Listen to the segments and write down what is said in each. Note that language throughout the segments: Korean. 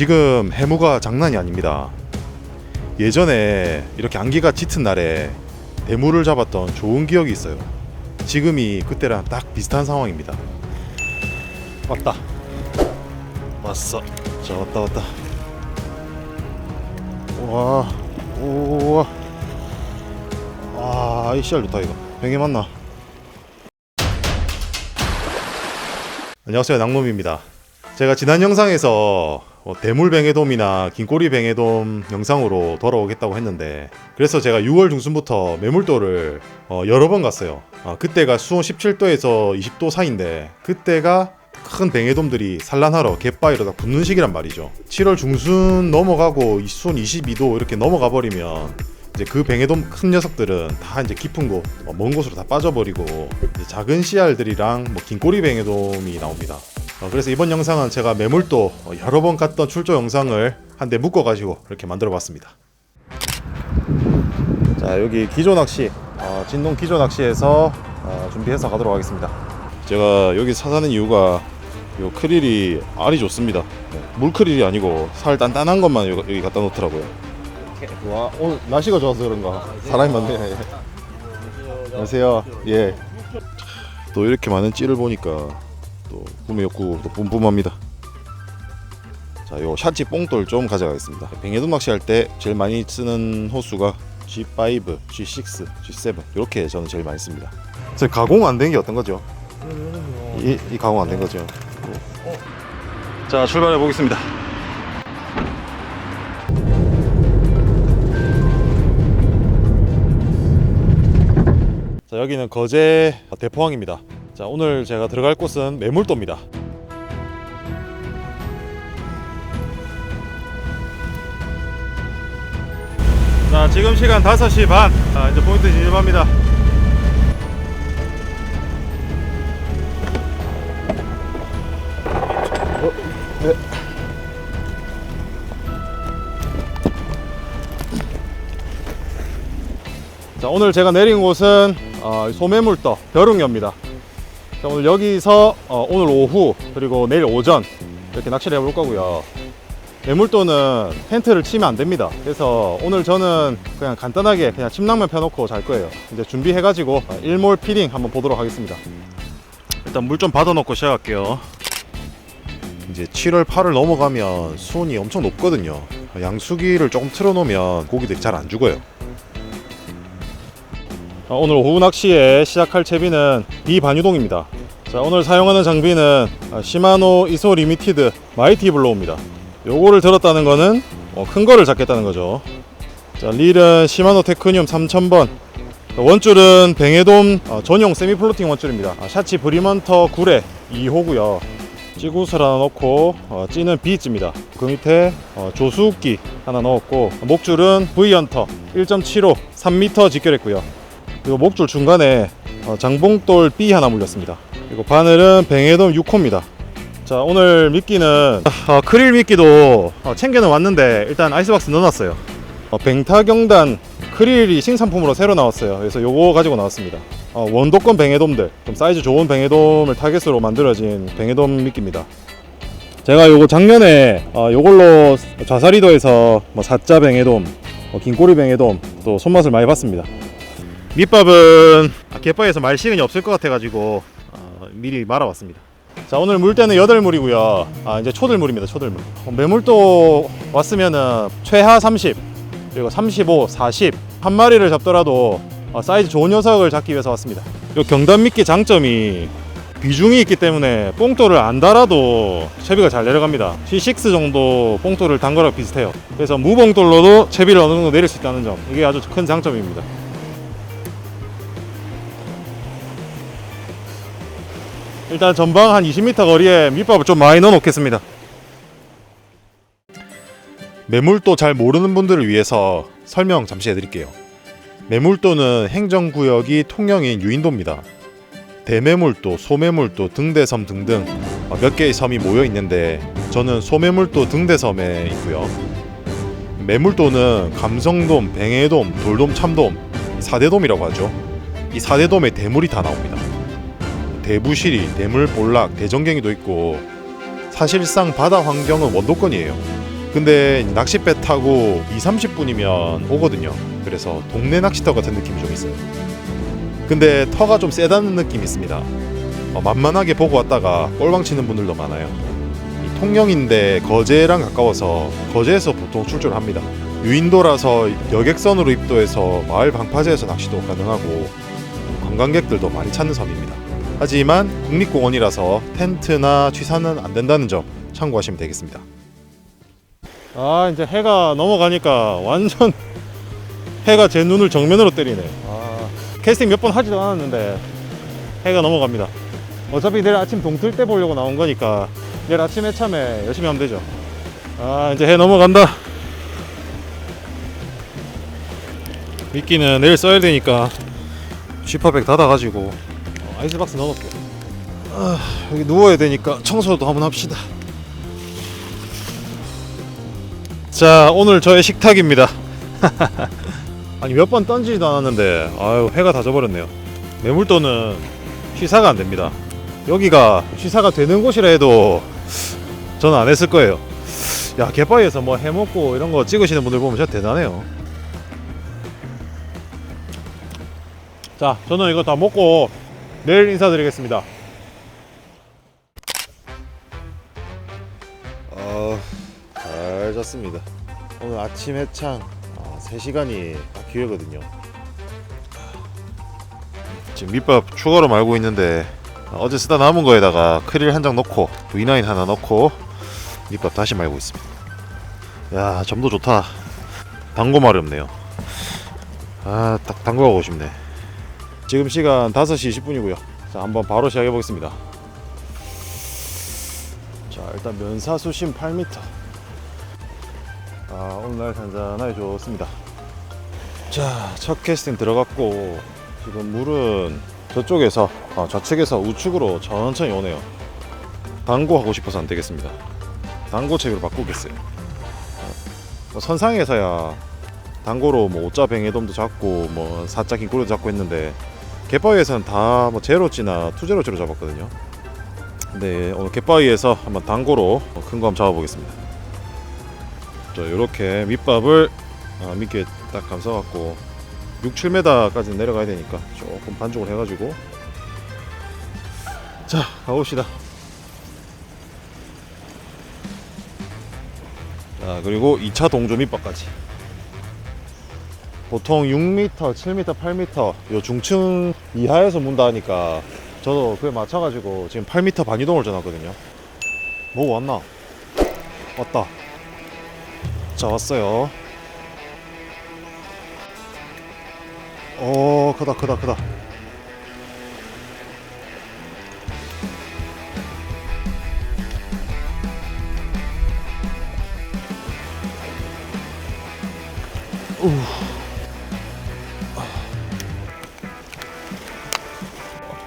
지금 해무가 장난이 아닙니다. 예전에 이렇게 안개가 짙은 날에 대물을 잡았던 좋은 기억이 있어요. 지금이 그때랑 딱 비슷한 상황입니다. 왔다. 왔어. 자 왔다 왔다. 와, 우와. 아, 이 씨알 좋다 이거. 병에 맞나? 안녕하세요, 낭놈입니다. 제가 지난 영상에서 어, 대물뱅에돔이나 긴꼬리뱅에돔 영상으로 돌아오겠다고 했는데 그래서 제가 6월 중순부터 매물도를 어, 여러 번 갔어요. 아, 그때가 수온 17도에서 20도 사이인데 그때가 큰 뱅에돔들이 산란하러 갯바위로 다 붙는 시기란 말이죠. 7월 중순 넘어가고 이 수온 22도 이렇게 넘어가 버리면 이제 그 뱅에돔 큰 녀석들은 다 이제 깊은 곳, 어, 먼 곳으로 다 빠져버리고 작은 씨알들이랑 뭐 긴꼬리 뱅에돔이 나옵니다. 어, 그래서 이번 영상은 제가 매물도 어, 여러 번 갔던 출조 영상을 한 대 묶어가지고 이렇게 만들어 봤습니다. 자 여기 기조 낚시, 어, 진동 기조 낚시에서 어, 준비해서 가도록 하겠습니다. 제가 여기 사사는 이유가 요 크릴이 알이 좋습니다. 네, 물 크릴이 아니고 살 단단한 것만 여기, 여기 갖다 놓더라고요. 와 오늘 날씨가 좋아서 그런가 사람이 많네. 안녕하세요. 예. 또 이렇게 많은 찌를 보니까 또 구매 욕구도 뿜뿜합니다. 자, 요 샤치 뽕돌 좀 가져가겠습니다. 뱅에돔 낚시할 때 제일 많이 쓰는 호수가 G5, G6, G7 이렇게 저는 제일 많이 씁니다. 저 가공 안 된 게 어떤 거죠? 이, 이 가공 안 된 거죠? 자, 출발해 보겠습니다. 자, 여기는 거제 대포항입니다. 자, 오늘 제가 들어갈 곳은 매물도입니다. 자, 지금 시간 5시 반. 자, 이제 포인트 진입합니다. 어, 네. 자, 오늘 제가 내린 곳은 어, 소매물도 벼룩녀입니다. 자, 오늘 여기서 어, 오늘 오후 그리고 내일 오전 이렇게 낚시를 해볼 거고요. 매물도는 텐트를 치면 안 됩니다. 그래서 오늘 저는 그냥 간단하게 그냥 침낭만 펴놓고 잘 거예요. 이제 준비해가지고 어, 일몰 피딩 한번 보도록 하겠습니다. 일단 물 좀 받아놓고 시작할게요. 이제 7월 8월 넘어가면 수온이 엄청 높거든요. 양수기를 조금 틀어놓으면 고기들이 잘 안 죽어요. 어, 오늘 오후 낚시에 시작할 채비는 비반유동입니다. 자, 오늘 사용하는 장비는 아, 시마노 이소 리미티드 마이티 블로우입니다. 요거를 들었다는 거는 어, 큰 거를 잡겠다는 거죠. 자, 릴은 시마노 테크늄 3000번. 원줄은 뱅에돔 어, 전용 세미 플로팅 원줄입니다. 아, 샤치 브리먼터 9회 2호고요. 찌구슬 하나 넣고 어, 찌는 B입니다. 그 밑에 어, 조수기 하나 넣었고 목줄은 V헌터 1.75 3m 직결했고요. 그리고 목줄 중간에 어, 장봉돌 B 하나 물렸습니다. 그리고 바늘은 뱅에돔 6호입니다. 자 오늘 미끼는 어, 크릴 미끼도 어, 챙겨는 왔는데 일단 아이스박스 넣어놨어요. 어, 뱅타경단 크릴이 신상품으로 새로 나왔어요. 그래서 요거 가지고 나왔습니다. 어, 원도권 뱅에돔들 좀 사이즈 좋은 뱅에돔을 타겟으로 만들어진 뱅에돔 미끼입니다. 제가 요거 작년에 어, 요걸로 좌사리도에서 뭐 사자 뱅에돔, 뭐 긴꼬리 뱅에돔 또 손맛을 많이 봤습니다. 밑밥은 갯바위에서 말 시간이 없을 것 같아가지고 어, 미리 말아왔습니다. 자 오늘 물때는 8물이고요. 아 이제 초들물입니다. 초들물. 어, 매물도 왔으면은 최하 30 그리고 35, 40 한 마리를 잡더라도 어, 사이즈 좋은 녀석을 잡기 위해서 왔습니다. 요 경단 미끼 장점이 비중이 있기 때문에 뽕돌을 안 달아도 채비가 잘 내려갑니다. C6 정도 뽕돌을 단 거랑 비슷해요. 그래서 무봉돌로도 채비를 어느 정도 내릴 수 있다는 점 이게 아주 큰 장점입니다. 일단 전방 한 20m 거리에 밑밥을 좀 많이 넣어 놓겠습니다. 매물도 잘 모르는 분들을 위해서 설명 잠시 해드릴게요. 매물도는 행정구역이 통영인 유인도입니다. 대매물도, 소매물도, 등대섬 등등 어, 몇 개의 섬이 모여 있는데 저는 소매물도 등대섬에 있고요. 매물도는 감성돔, 뱅해돔, 돌돔, 참돔 4대돔이라고 하죠. 이 4대돔에 대물이 다 나옵니다. 대부시리, 대물볼락, 대전갱이도 있고 사실상 바다 환경은 원도권이에요. 근데 낚싯배 타고 2, 30분이면 오거든요. 그래서 동네 낚시터 같은 느낌이 좀 있어요. 근데 터가 좀 세다는 느낌이 있습니다. 어, 만만하게 보고 왔다가 꼴방 치는 분들도 많아요. 이 통영인데 거제랑 가까워서 거제에서 보통 출조를 합니다. 유인도라서 여객선으로 입도해서 마을 방파제에서 낚시도 가능하고 관광객들도 많이 찾는 섬입니다. 하지만 국립공원이라서 텐트나 취사는 안 된다는 점 참고하시면 되겠습니다. 아 이제 해가 넘어가니까 완전 해가 제 눈을 정면으로 때리네. 아, 캐스팅 몇 번 하지도 않았는데 해가 넘어갑니다. 어차피 내일 아침 동틀 때 보려고 나온 거니까 내일 아침 해참에 열심히 하면 되죠. 아 이제 해 넘어간다. 미끼는 내일 써야 되니까 지퍼백 닫아가지고 어, 아이스박스 넣어놓을게. 아, 여기 누워야 되니까 청소도 한번 합시다. 자 오늘 저의 식탁입니다. 아니 몇 번 던지지도 않았는데 아유 회가 다 져버렸네요. 매물도는 취사가 안 됩니다. 여기가 취사가 되는 곳이라 해도 저는 안 했을 거예요. 야 갯바위에서 뭐 해먹고 이런 거 찍으시는 분들 보면 진짜 대단해요. 자 저는 이거 다 먹고 내일 인사드리겠습니다. 아, 잘 잤습니다. 오늘 아침 해창 아, 3시간이 딱 기회거든요. 지금 밑밥 추가로 말고 있는데 아, 어제 쓰다 남은 거에다가 크릴 한 장 넣고 V9 하나 넣고 밑밥 다시 말고 있습니다. 야 점도 좋다. 단고 말이 없네요. 아딱 단고 가고 싶네. 지금 시간 5시 20분이고요. 자 한번 바로 시작해 보겠습니다. 자 일단 면사 수심 8m. 아 오늘 날 잔잔하게 좋습니다. 자 첫 캐스팅 들어갔고 지금 물은 저쪽에서 아, 좌측에서 우측으로 천천히 오네요. 당고 하고 싶어서 안 되겠습니다. 당고 책으로 바꾸겠어요. 어, 뭐 선상에서야 당고로 뭐 오자 뱅에돔도 잡고 뭐 사자 긴꼬리도 잡고 했는데 갯바위에서는 다 뭐 제로찌나 투제로찌로 잡았거든요. 근데 오늘 갯바위에서 한번 당고로 큰 거 한번 잡아보겠습니다. 자 이렇게 밑밥을 아, 밑에 딱 감싸갖고 6, 7m까지 내려가야 되니까 조금 반죽을 해가지고 자 가봅시다 자 그리고 2차 동조 밑밥까지 보통 6m, 7m, 8m 요 중층 이하에서 문다 하니까 저도 그에 맞춰가지고 지금 8m 반 이동을 전놨거든요. 뭐 왔나? 왔다. 자 왔어요. 오 크다 크다 크다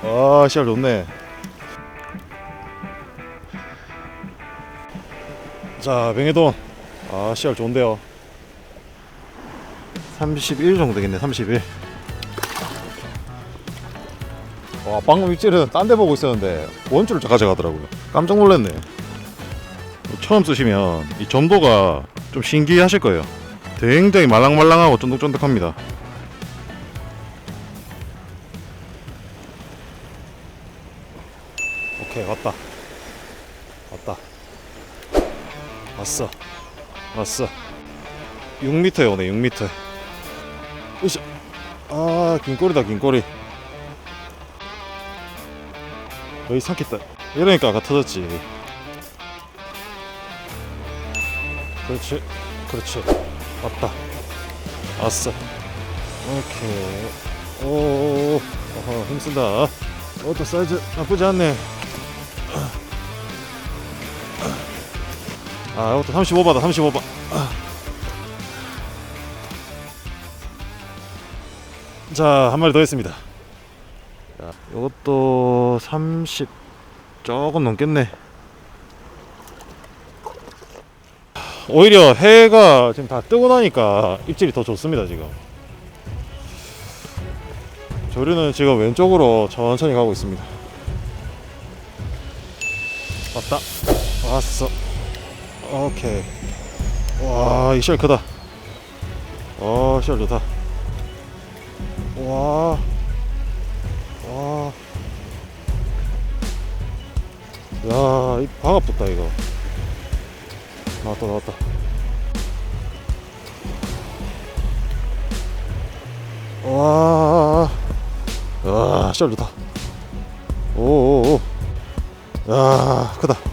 아 씨알 좋네. 자 뱅에돈 아 씨알 좋은데요. 31 정도 되겠네 31와 방금 입질은 딴 데 보고 있었는데 원줄을 가져가더라고요. 깜짝 놀랐네. 처음 쓰시면 이 점도가 좀 신기하실 거예요. 굉장히 말랑말랑하고 쫀득쫀득합니다 왔다. 왔어. 왔어. 6m에 오네 6m 으쌰. 아 긴꼬리다 긴꼬리. 여기 삭혔다. 이러니까 아까 터졌지. 그렇지 그렇지. 왔다. 왔어. 오케이. 오. 어허 힘쓴다. 어또 사이즈 나쁘지 않네 아 이것도 35바다 35바 자한 마리 더 했습니다. 자 이것도 30 조금 넘겠네. 오히려 해가 지금 다 뜨고 나니까 입질이 더 좋습니다 지금. 조류는 지금 왼쪽으로 천천히 가고 있습니다. 왔다. 왔어 오케이 와, 이 씨알 크다. 와, 씨알 좋다. 와. 와. 야, 이 방아 붙다 이거. 나왔다 나왔다. 와. 와, 씨알 좋다. 오오오. 야, 크다.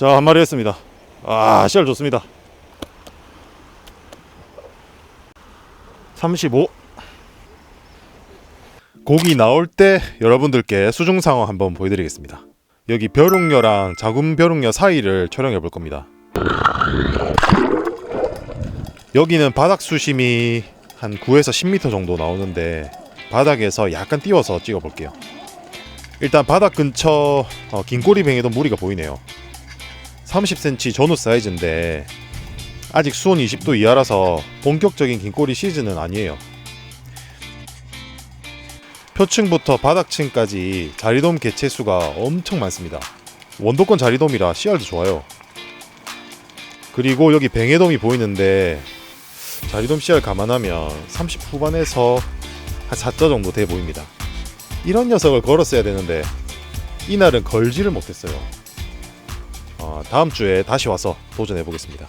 자, 한 마리 했습니다. 아, 씨알 좋습니다. 35. 고기 나올 때 여러분들께 수중 상황 한번 보여드리겠습니다. 여기 벼룩녀랑 자군 벼룩녀 사이를 촬영해 볼 겁니다. 여기는 바닥 수심이 한 9에서 10m 정도 나오는데 바닥에서 약간 띄워서 찍어 볼게요. 일단 바닥 근처 어, 긴꼬리 뱅에도 무리가 보이네요. 30cm 전후 사이즈인데 아직 수온 20도 이하라서 본격적인 긴꼬리 시즌은 아니에요. 표층부터 바닥층까지 자리돔 개체 수가 엄청 많습니다. 원도권 자리돔이라 씨알도 좋아요. 그리고 여기 뱅에돔이 보이는데 자리돔 씨알 감안하면 30 후반에서 한 4자 정도 돼 보입니다. 이런 녀석을 걸었어야 되는데 이날은 걸지를 못했어요. 어, 다음 주에 다시 와서 도전해 보겠습니다.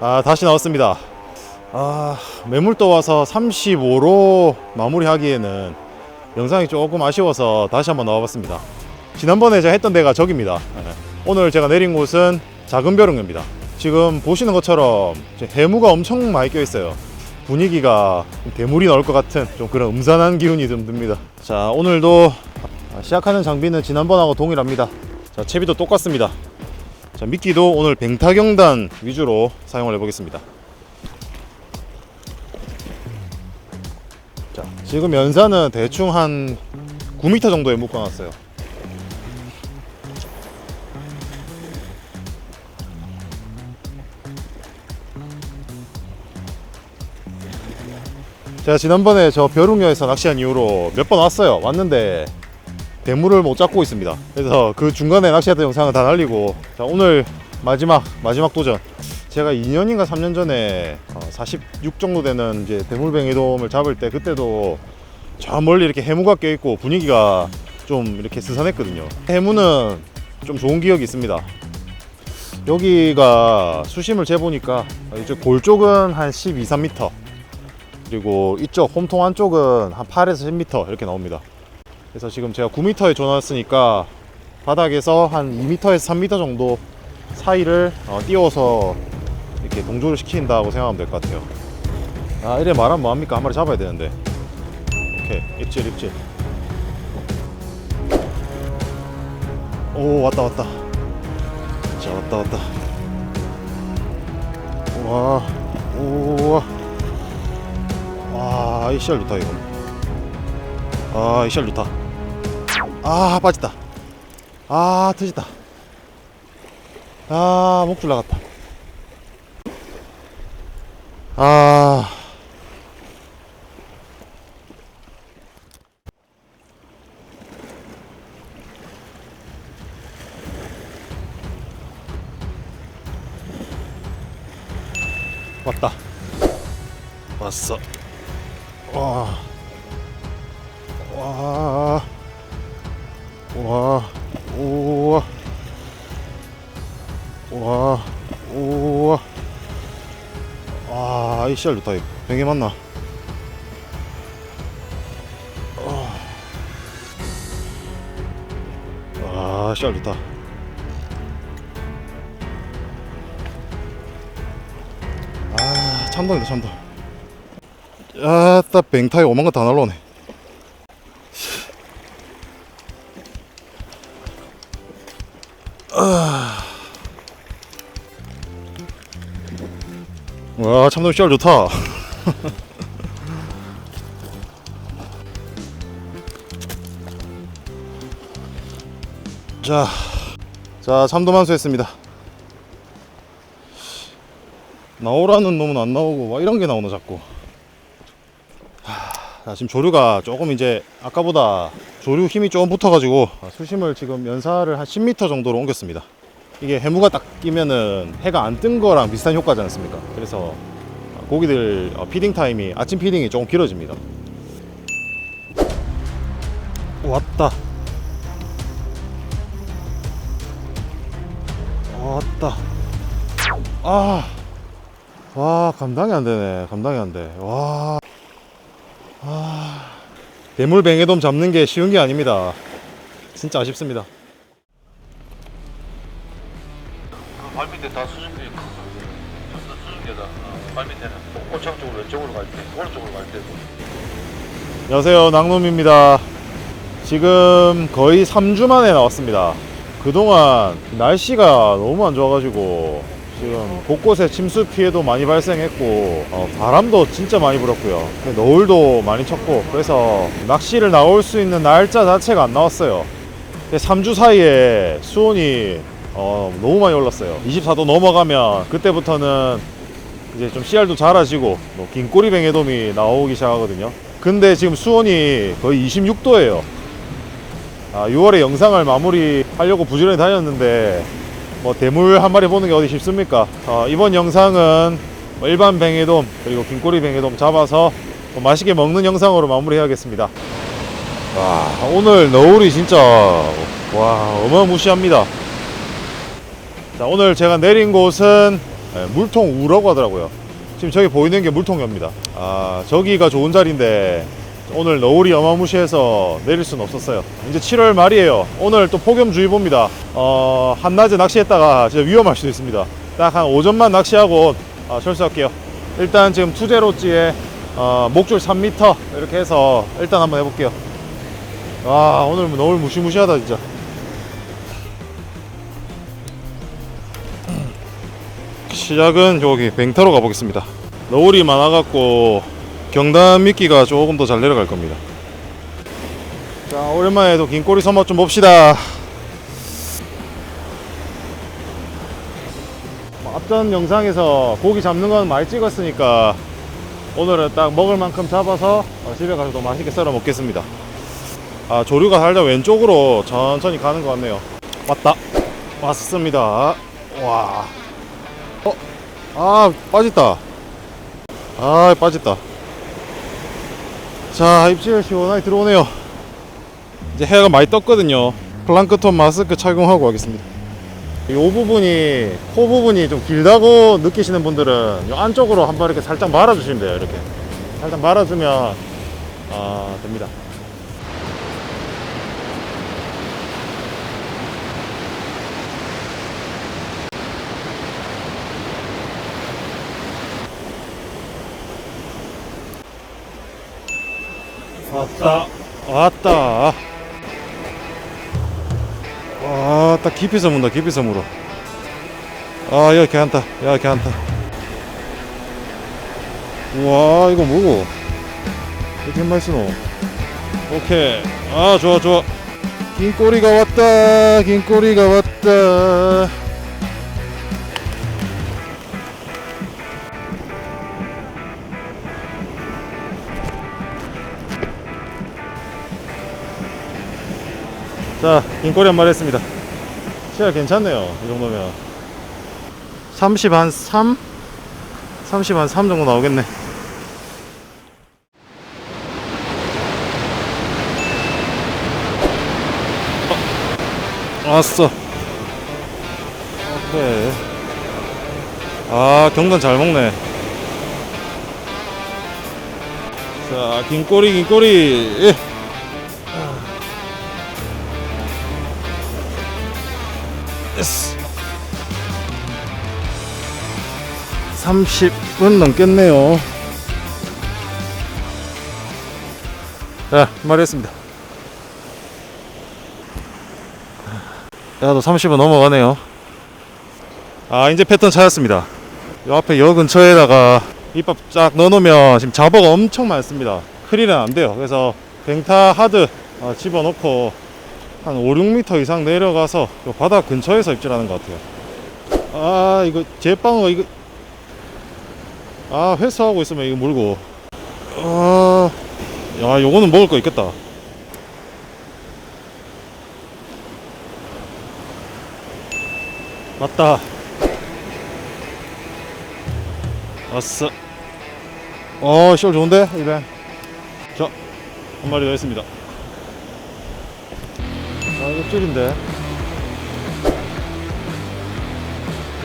아 다시 나왔습니다. 아 매물도 와서 35로 마무리하기에는 영상이 조금 아쉬워서 다시 한번 나와봤습니다. 지난번에 제가 했던 데가 저기입니다. 예. 오늘 제가 내린 곳은 작은 벼룩입니다. 지금 보시는 것처럼 해무가 엄청 많이 껴 있어요. 분위기가 대물이 나올 것 같은 좀 그런 음산한 기운이 좀 듭니다. 자 오늘도 시작하는 장비는 지난번하고 동일합니다. 자 채비도 똑같습니다. 자 미끼도 오늘 뱅타경단 위주로 사용을 해보겠습니다. 자 지금 연산은 대충 한 9m 정도에 묶어놨어요. 제가 지난번에 저 벼룩녀에서 낚시한 이후로 몇 번 왔어요. 왔는데 대물을 못 잡고 있습니다. 그래서 그 중간에 낚시했던 영상은 다 날리고 자, 오늘 마지막 마지막 도전. 제가 2년인가 3년 전에 어, 46 정도 되는 이제 대물뱅이돔을 잡을 때 그때도 저 멀리 이렇게 해무가 껴 있고 분위기가 좀 이렇게 스산했거든요. 해무는 좀 좋은 기억이 있습니다. 여기가 수심을 재보니까 이제 골 쪽은 한 12, 3m 그리고 이쪽 홈통 안쪽은 한 8에서 10m 이렇게 나옵니다. 그래서 지금 제가 9m에 줘놨으니까 바닥에서 한 2m에서 3m 정도 사이를 어, 띄워서 이렇게 동조를 시킨다고 생각하면 될 것 같아요. 아 이래 말하면 뭐합니까? 한 마리 잡아야 되는데. 오케이 입질 입질. 오 왔다 왔다. 자 왔다 왔다. 와 우와. 아, 이 씨알 좋다 이거. 아, 이 씨알 좋다. 아, 빠졌다. 아, 터졌다. 아, 목줄 나갔다. 아. 씨알 좋다, 이거. 병에 맞나? 아, 씨알 좋다. 아, 참돔이다, 참돔. 아따 뱅타이 오만 거 다 날라오네 와 참돔 씨알 좋다. 자 자 참도만수했습니다. 나오라는 놈은 안 나오고 막 이런 게 나오나 자꾸. 하, 자, 지금 조류가 조금 이제 아까보다 조류 힘이 조금 붙어가지고 아, 수심을 지금 연사를 한 10m 정도로 옮겼습니다 이게 해무가 딱 끼면은 해가 안 뜬 거랑 비슷한 효과지 않습니까? 그래서 아, 고기들 어, 피딩 타임이 아침 피딩이 조금 길어집니다. 왔다. 왔다. 아, 와 감당이 안 되네. 감당이 안 돼. 와. 아, 대물 뱅에돔 잡는 게 쉬운 게 아닙니다. 진짜 아쉽습니다 발 밑에 다 수증기 수증기다. 어, 발 밑에는 꽃창 쪽으로 왼쪽으로 갈 때 오른쪽으로 갈 때도. 안녕하세요. 낙놈입니다. 지금 거의 3주 만에 나왔습니다. 그동안 날씨가 너무 안 좋아가지고 지금 곳곳에 침수 피해도 많이 발생했고 어, 바람도 진짜 많이 불었고요. 노을도 많이 쳤고 그래서 낚시를 나올 수 있는 날짜 자체가 안 나왔어요. 3주 사이에 수온이 어, 너무 많이 올랐어요 24도 넘어가면 그때부터는 이제 좀 씨알도 작아지고 뭐 긴 꼬리 뱅에돔이 나오기 시작하거든요. 근데 지금 수온이 거의 26도예요. 아, 6월에 영상을 마무리하려고 부지런히 다녔는데 뭐 대물 한 마리 보는 게 어디 쉽습니까? 어, 이번 영상은 뭐 일반 뱅에돔 그리고 긴꼬리 뱅에돔 잡아서 뭐 맛있게 먹는 영상으로 마무리해야겠습니다. 와 오늘 너울이 진짜 와 어마무시합니다. 자 오늘 제가 내린 곳은 예, 물통 우라고 하더라고요. 지금 저기 보이는 게 물통입니다. 아 저기가 좋은 자리인데 오늘 너울이 어마무시해서 내릴 수는 없었어요. 이제 7월 말이에요. 오늘 또 폭염주의보입니다. 어 한낮에 낚시했다가 진짜 위험할 수도 있습니다. 딱 한 오전만 낚시하고 아, 철수할게요. 일단 지금 투제로찌에 어, 목줄 3m 이렇게 해서 일단 한번 해볼게요. 와 오늘 뭐 너울 무시무시하다 진짜. 시작은 여기 뱅타로 가보겠습니다. 너울이 많아갖고 경담 미끼가 조금 더 잘 내려갈 겁니다. 자 오랜만에 또 긴꼬리 서머 좀 봅시다. 뭐 앞전 영상에서 고기 잡는 건 많이 찍었으니까 오늘은 딱 먹을 만큼 잡아서 어, 집에 가서 또 맛있게 썰어 먹겠습니다. 아 조류가 살짝 왼쪽으로 천천히 가는 것 같네요. 왔다. 왔습니다. 와. 어? 아 빠졌다. 아 빠졌다. 자 입질 시원하게 들어오네요. 이제 해가 많이 떴거든요. 플랑크톤 마스크 착용하고 하겠습니다. 이 부분이 코 부분이 좀 길다고 느끼시는 분들은 이 안쪽으로 한번 이렇게 살짝 말아주시면 돼요 이렇게. 살짝 말아주면 아 됩니다 왔다. 왔다. 와딱 깊이서 문다 깊이서 물어 아 여기 괜찮다 여기 괜찮다 우와 이거 뭐고? 이렇게 맛있노 오케이. 아 좋아 좋아. 긴 꼬리가 왔다. 긴 꼬리가 왔다 자, 긴꼬리 한 마리 했습니다. 시야 괜찮네요. 이 정도면. 30 한 3? 30 한 3 정도 나오겠네. 어, 왔어. 오케이. 아, 경단 잘 먹네. 자, 긴꼬리, 긴꼬리. 30은 넘겠네요. 자, 말했습니다. 야도 30은 넘어가네요. 아, 이제 패턴 찾았습니다. 요 앞에 여 근처에다가 밑밥 쫙 넣어놓으면 지금 잡어가 엄청 많습니다. 크릴은 안 돼요. 그래서 뱅타 하드 어, 집어넣고 한 5, 6m 이상 내려가서 요 바다 근처에서 입질하는 것 같아요. 아 이거 제빵어 이거 아 회수하고 있으면 이거 물고 아 야 요거는 먹을 거 있겠다. 맞다. 왔어. 어, 시월 좋은데? 이래. 자, 한 마리 더 있습니다. 아, 이거 찔인데.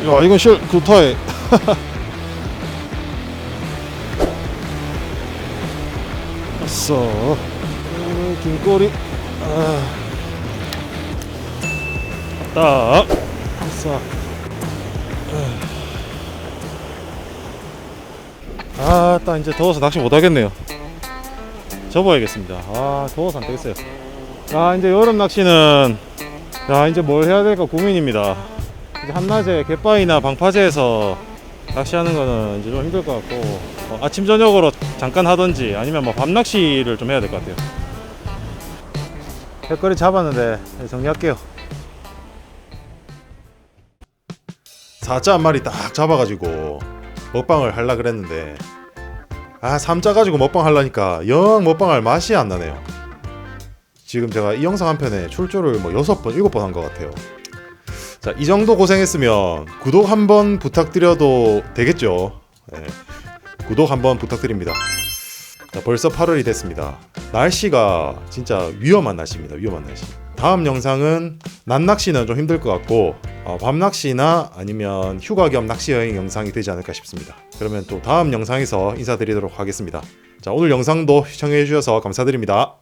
야, 이건 시월 좋다 해. 왔어. 어, 긴 꼬리. 아. 딱. 왔어. 아, 딱 이제 더워서 낚시 못 하겠네요. 접어야겠습니다. 아, 더워서 안 되겠어요. 아, 이제 여름 낚시는 야, 이제 뭘 해야 될까 고민입니다. 이제 한낮에 갯바위나 방파제에서 낚시하는 거는 이제 좀 힘들 것 같고 어, 아침 저녁으로 잠깐 하던지 아니면 뭐 밤 낚시를 좀 해야 될 것 같아요. 백거리 잡았는데 정리할게요. 사자 한 마리 딱 잡아가지고 먹방을 할라 그랬는데 아 삼자 가지고 먹방 하려니까 영 먹방할 맛이 안 나네요. 지금 제가 이 영상 한 편에 출조를 뭐 여섯 번 일곱 번한 것 같아요. 자 이 정도 고생했으면 구독 한번 부탁드려도 되겠죠. 네. 구독 한번 부탁드립니다. 자, 벌써 8월이 됐습니다. 날씨가 진짜 위험한 날씨입니다. 위험한 날씨. 다음 영상은 낮 낚시는 좀 힘들 것 같고 어, 밤 낚시나 아니면 휴가 겸 낚시 여행 영상이 되지 않을까 싶습니다. 그러면 또 다음 영상에서 인사드리도록 하겠습니다. 자 오늘 영상도 시청해 주셔서 감사드립니다.